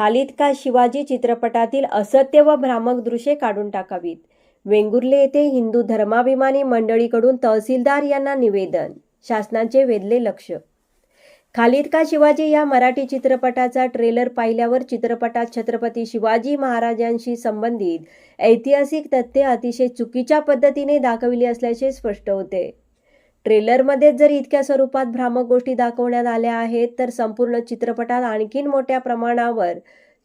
खालिद का शिवाजी चित्रपटातील असत्य व भ्रामक दृश्ये काढून टाकावीत. वेंगुर्ले येथे हिंदू धर्माभिमानी मंडळीकडून तहसीलदार यांना निवेदन शासनाचे वेधले लक्ष. खालिद का शिवाजी या मराठी चित्रपटाचा ट्रेलर पाहिल्यावर चित्रपटात छत्रपती शिवाजी महाराजांशी संबंधित ऐतिहासिक तथ्ये अतिशय चुकीच्या पद्धतीने दाखविली असल्याचे स्पष्ट होते. ट्रेलरमध्ये जर इतक्या स्वरूपात भ्रामक गोष्टी दाखवण्यात आल्या आहेत तर संपूर्ण चित्रपटात आणखीन मोठ्या प्रमाणावर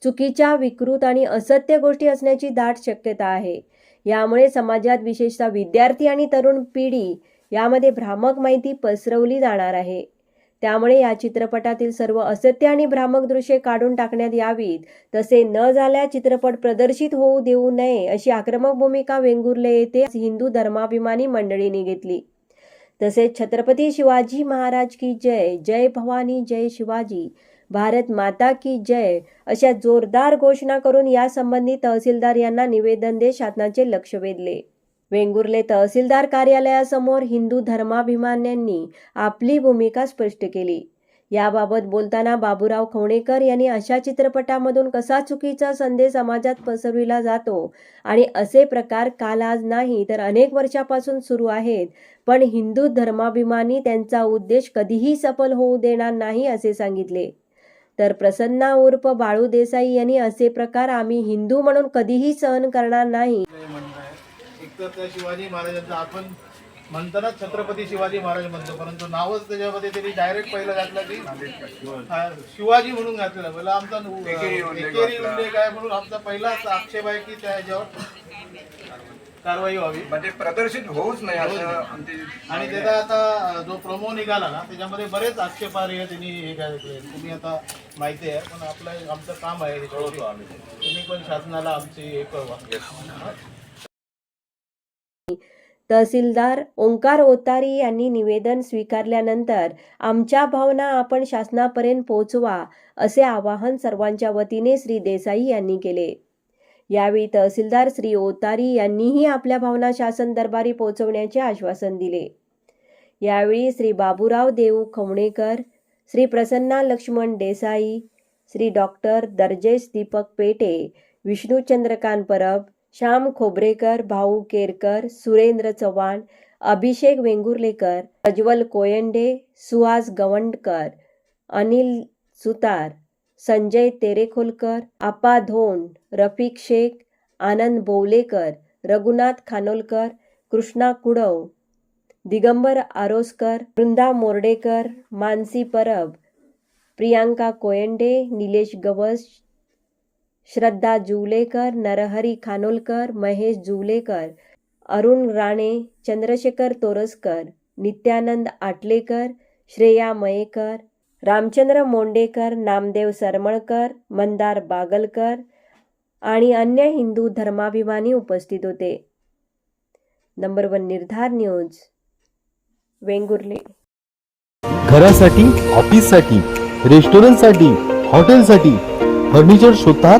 चुकीच्या विकृत आणि असत्य गोष्टी असण्याची दाट शक्यता आहे. यामुळे समाजात विशेषतः विद्यार्थी आणि तरुण पिढी यामध्ये भ्रामक माहिती पसरवली जाणार आहे. त्यामुळे या चित्रपटातील सर्व असत्य आणि भ्रामक दृश्ये काढून टाकण्यात यावीत. तसे न झाल्या चित्रपट प्रदर्शित होऊ देऊ नये अशी आक्रमक भूमिका वेंगुर्ले येथे हिंदू धर्माभिमानी मंडळीने घेतली. तसेच छत्रपती शिवाजी महाराज की जय जय भवानी जय शिवाजी भारत माता की जय अशा जोरदार घोषणा करून यासंबंधी तहसीलदार यांना निवेदन देत शासनाचे लक्ष वेधले. वेंगुर्ले तहसीलदार कार्यालयासमोर हिंदू धर्माभिमान्यांनी आपली भूमिका स्पष्ट केली. याबाबत बोलताना बाबूराव खवणेकर यांनी अशा चित्रपटामधून कसा चुकीचा संदेश समाजात पसरविला जातो आणि असे प्रकार काल आज नाही तर अनेक वर्षापासून सुरू आहेत. पण हिंदू धर्माभिमानी त्यांचा उद्देश कधीही सफल होऊ देणार नाही असे सांगितले. तर प्रसन्ना उर्फ बाळू देसाई यांनी असे प्रकार आम्ही हिंदू म्हणून कधीही सहन करणार नाही. आपलं म्हणणं आहे एक तर त्या शिवाजी महाराजांचा आपण म्हणताना छत्रपती शिवाजी महाराज म्हणतो परंतु नावच त्याच्यामध्ये त्यांनी डायरेक्ट पहिलं घातलं की हा, शिवाजी म्हणून घातलेलं पहिला आमचा नु- एकेरी उल्लेख आहे म्हणून आमचा पहिलाच आक्षेप आहे की त्याच्यावर कारवाई व्हावी. म्हणजे प्रदर्शित होऊच नाही असं आमची आणि त्याचा आता जो प्रोमो निघाला ना त्याच्यामध्ये बरेच आक्षेपार्ह त्यांनी हे घातले तुम्ही आता माहिती आहे पण आपलं आमचं काम आहे ह्याच्यावरती. तुम्ही पण शासनाला आमची हे कळवा तहसीलदार ओंकार ओतारी यांनी निवेदन स्वीकारल्यानंतर आमच्या भावना आपण शासनापर्यंत पोहोचवा असे आवाहन सर्वांच्या वतीने श्री देसाई यांनी केले. यावेळी तहसीलदार श्री ओतारी यांनीही आपल्या भावना शासन दरबारी पोहोचवण्याचे आश्वासन दिले. यावेळी श्री बाबूराव देऊ खवणेकर श्री प्रसन्ना लक्ष्मण देसाई श्री डॉक्टर दर्जेश दीपक पेटे विष्णू चंद्रकांत परब श्याम खोबरेकर भाऊ केरकर सुरेंद्र चव्हाण अभिषेक वेंगुर्लेकर प्रज्वल कोयंडे सुहास गवंडकर अनिल सुतार संजय तेरेखोलकर आपा धोंड रफिक शेख आनंद बोवलेकर रघुनाथ खानोलकर कृष्णा कुडव दिगंबर आरोसकर वृंदा मोर्डेकर मानसी परब प्रियांका कोयंडे निलेश गवस श्रद्धा जुवलेकर नरहरी खानोलकर महेश जुवलेकर अरुण राणे चंद्रशेखर तोरसकर नित्यानंद आटलेकर श्रेया मयेकर रामचंद्र मोंडेकर नामदेव सरमळकर मंदार बागलकर आणि अन्य हिंदू धर्माभिमानी उपस्थित होते. Number one Nirdhar news Vengurle. घरासाठी ऑफिससाठी रेस्टॉरंटसाठी हॉटेलसाठी फर्निचर शोधतात?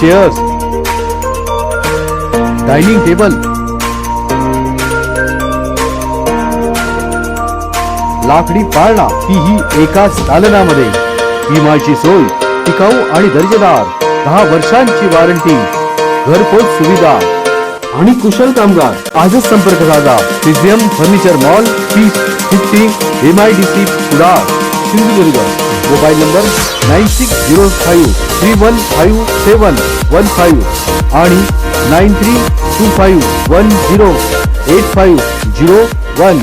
chairs dining table लाकडी पाळणा तीही एकाच दालनामध्ये विमाची सोय टिकाऊ आणि दर्जेदार दहा वर्षांची वॉरंटी घरपोच सुविधा. आणि कुशल कामगार आजच संपर्क साधा. पिझियम furniture mall piece fifty M I D C Kudal Sindhudurg. Mobile number nine six zero five three one five seven. One five आणि nine three two five one zero eight five zero one